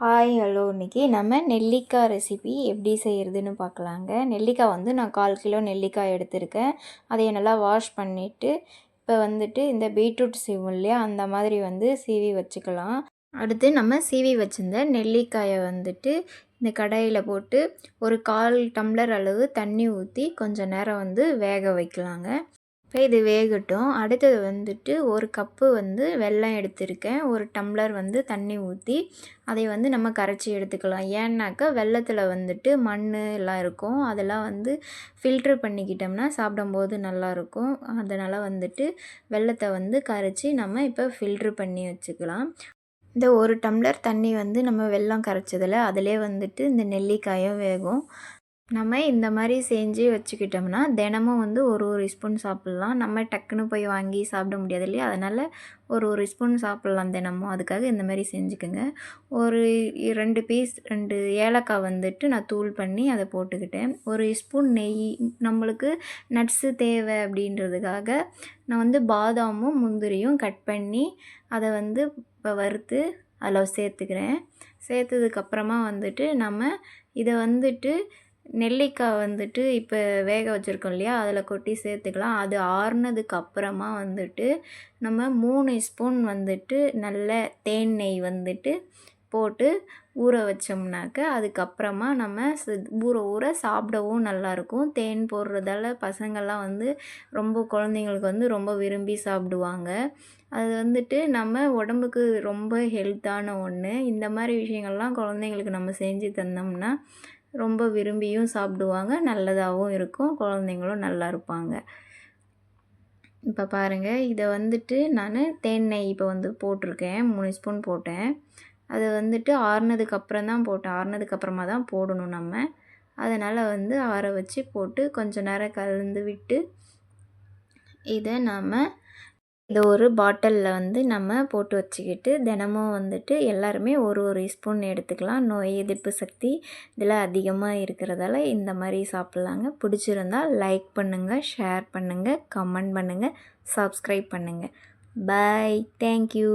Hi hello இன்றைக்கி நம்ம நெல்லிக்காய் ரெசிபி எப்படி செய்கிறதுன்னு பார்க்கலாங்க. நெல்லிக்காய் வந்து நான் கால் கிலோ நெல்லிக்காய் எடுத்திருக்கேன். அதை நல்லா வாஷ் பண்ணிவிட்டு இப்போ வந்துட்டு இந்த பீட்ரூட் சீவும் இல்லையா அந்த மாதிரி வந்து சீவி வச்சுக்கலாம். அடுத்து நம்ம சீவி வச்சுருந்த நெல்லிக்காயை வந்துட்டு இந்த கடையில் போட்டு ஒரு கால் டம்ளர் அளவு தண்ணி ஊற்றி கொஞ்சம் நேரம் வந்து வேக வைக்கலாங்க. இப்போ இது வேகட்டும். அடுத்தது வந்துட்டு ஒரு கப்பு வந்து வெல்லம் எடுத்திருக்கேன். ஒரு டம்ளர் வந்து தண்ணி ஊற்றி அதை வந்து நம்ம கரைச்சி எடுத்துக்கலாம். ஏன்னாக்கா வெள்ளத்தில் வந்துட்டு மண் எல்லாம் இருக்கும். அதெல்லாம் வந்து ஃபில்ட்ரு பண்ணிக்கிட்டோம்னா சாப்பிடும்போது நல்லாயிருக்கும் அதனால் வந்துட்டு வெள்ளத்தை வந்து கரைச்சி நம்ம இப்போ ஃபில்ட்ரு பண்ணி வச்சுக்கலாம். இந்த ஒரு டம்ளர் தண்ணி வந்து நம்ம வெல்லம் கரைச்சதில் அதிலே வந்துட்டு இந்த நெல்லிக்காயும் வேகும். நம்ம இந்த மாதிரி செஞ்சு வச்சுக்கிட்டோம்னா தினமும் வந்து ஒரு ஒரு ஸ்பூன் சாப்பிட்லாம். நம்ம டக்குன்னு போய் வாங்கி சாப்பிட முடியாது இல்லையா? அதனால் ஒரு ஒரு ஸ்பூன் சாப்பிட்லாம் தினமும். அதுக்காக இந்த மாதிரி செஞ்சுக்கோங்க. ஒரு ரெண்டு பீஸ் ரெண்டு ஏலக்காய் வந்துட்டு நான் தூள் பண்ணி அதை போட்டுக்கிட்டேன். ஒரு ஸ்பூன் நெய் நம்மளுக்கு நட்ஸு தேவை அப்படின்றதுக்காக நான் வந்து பாதாமும் முந்திரியும் கட் பண்ணி அதை வந்து இப்போ வறுத்து அதில் சேர்த்துக்கிறேன். சேர்த்ததுக்கப்புறமா வந்துட்டு நம்ம இதை வந்துட்டு நெல்லிக்காய் வந்துட்டு இப்போ வேக வச்சுருக்கோம் இல்லையா? அதில் கொட்டி சேர்த்துக்கலாம். அது ஆறுனதுக்கு அப்புறமா வந்துட்டு நம்ம மூணு ஸ்பூன் வந்துட்டு நல்ல தேன் நெய் வந்துட்டு போட்டு ஊற வச்சோம்னாக்க அதுக்கப்புறமா நம்ம ஊற ஊற சாப்பிடவும் நல்லாயிருக்கும். தேன் போடுறதால பசங்கள்லாம் வந்து ரொம்ப குழந்தைங்களுக்கு வந்து ரொம்ப விரும்பி சாப்பிடுவாங்க. அது வந்துட்டு நம்ம உடம்புக்கு ரொம்ப ஹெல்த்தான ஒன்று இந்த மாதிரி விஷயங்கள்லாம் குழந்தைங்களுக்கு நம்ம செஞ்சு தந்தோம்னா ரொம்ப விரும்பியும் சாப்பிடுவாங்க. நல்லதாகவும் இருக்கும். குழந்தைங்களும் நல்லா இருப்பாங்க. இப்போ பாருங்கள் இதை வந்துட்டு நான் தேன் நெய் இப்போ வந்து போட்டிருக்கேன். மூணு ஸ்பூன் போட்டேன். அது வந்துட்டு ஆறுனதுக்கு அப்புறம் தான் போட்டேன். ஆறுனதுக்கப்புறமா தான் போடணும் நம்ம. அதனால் வந்து ஆற வச்சு போட்டு கொஞ்சம் நேரம் கலந்து விட்டு இதை நாம் இந்த ஒரு பாட்டிலில் வந்து நம்ம போட்டு வச்சுக்கிட்டு தினமும் வந்துட்டு எல்லாருமே ஒரு ஒரு ஸ்பூன் எடுத்துக்கலாம். நோய் எதிர்ப்பு சக்தி இதில் அதிகமாக இருக்கிறதால இந்த மாதிரி சாப்பிட்லாங்க. பிடிச்சிருந்தால் லைக் பண்ணுங்கள் ஷேர் பண்ணுங்கள் கமெண்ட் பண்ணுங்கள் சப்ஸ்கிரைப் பண்ணுங்கள் பாய் தேங்க்யூ